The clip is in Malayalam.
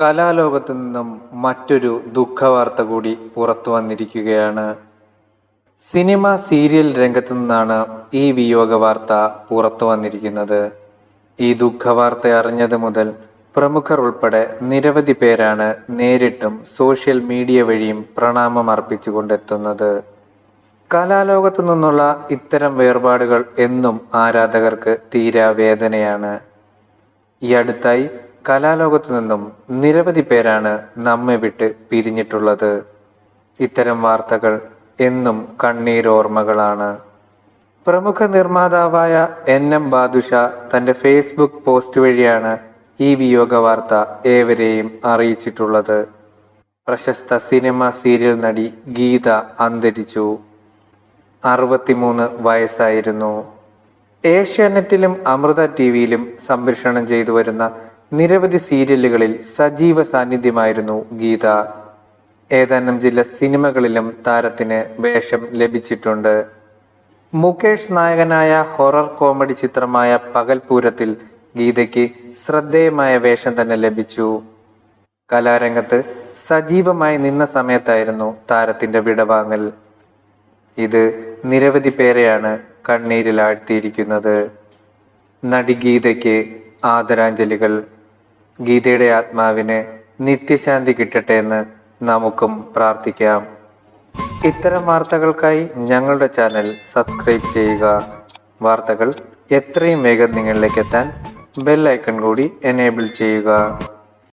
കലാലോകത്തു നിന്നും മറ്റൊരു ദുഃഖവാർത്ത കൂടി പുറത്തു വന്നിരിക്കുകയാണ്. സിനിമ സീരിയൽ രംഗത്തു നിന്നാണ് ഈ വിയോഗ വാർത്ത പുറത്തു വന്നിരിക്കുന്നത്. ഈ ദുഃഖവാർത്ത അറിഞ്ഞത് മുതൽ പ്രമുഖർ ഉൾപ്പെടെ നിരവധി പേരാണ് നേരിട്ടും സോഷ്യൽ മീഡിയ വഴിയും പ്രണാമം അർപ്പിച്ചുകൊണ്ടെത്തുന്നത്. കലാലോകത്തു നിന്നുള്ള ഇത്തരം വേർപാടുകൾ എന്നും ആരാധകർക്ക് തീരാ വേദനയാണ്. ഈ അടുത്തായി കലാലോകത്തു നിന്നും നിരവധി പേരാണ് നമ്മെ വിട്ട് പിരിഞ്ഞിട്ടുള്ളത്. ഇത്തരം വാർത്തകൾ എന്നും കണ്ണീരോർമ്മകളാണ്. പ്രമുഖ നിർമ്മാതാവായ എൻ എം ബാദുഷ തന്റെ ഫേസ്ബുക്ക് പോസ്റ്റ് വഴിയാണ് ഈ വിയോഗ വാർത്ത ഏവരെയും അറിയിച്ചിട്ടുള്ളത്. പ്രശസ്ത സിനിമ സീരിയൽ നടി ഗീത അന്തരിച്ചു. അറുപത്തിമൂന്ന് വയസ്സായിരുന്നു. ഏഷ്യാനെറ്റിലും അമൃത ടി വിയിലും സംപ്രേഷണം ചെയ്തു വരുന്ന നിരവധി സീരിയലുകളിൽ സജീവ സാന്നിധ്യമായിരുന്നു ഗീത. ഏതാനും ചില സിനിമകളിലും താരത്തിന് വേഷം ലഭിച്ചിട്ടുണ്ട്. മുകേഷ് നായകനായ ഹൊറർ കോമഡി ചിത്രമായ പകൽപൂരത്തിൽ ഗീതയ്ക്ക് ശ്രദ്ധേയമായ വേഷം തന്നെ ലഭിച്ചു. കലാരംഗത്ത് സജീവമായി നിന്ന സമയത്തായിരുന്നു താരത്തിന്റെ വിടവാങ്ങൽ. ഇത് നിരവധി പേരെയാണ് കണ്ണീരിൽ ആഴ്ത്തിയിരിക്കുന്നത് നടി ഗീതയ്ക്ക് ആദരാഞ്ജലികൾ. ഗീതയുടെ ആത്മാവിന് നിത്യശാന്തി കിട്ടട്ടെ എന്ന് നമുക്കും പ്രാർത്ഥിക്കാം. ഇത്തരം വാർത്തകൾക്കായി ഞങ്ങളുടെ ചാനൽ സബ്സ്ക്രൈബ് ചെയ്യുക. വാർത്തകൾ എത്രയും വേഗം നിങ്ങളിലേക്ക് എത്താൻ ബെൽ ഐക്കൺ കൂടി എനേബിൾ ചെയ്യുക.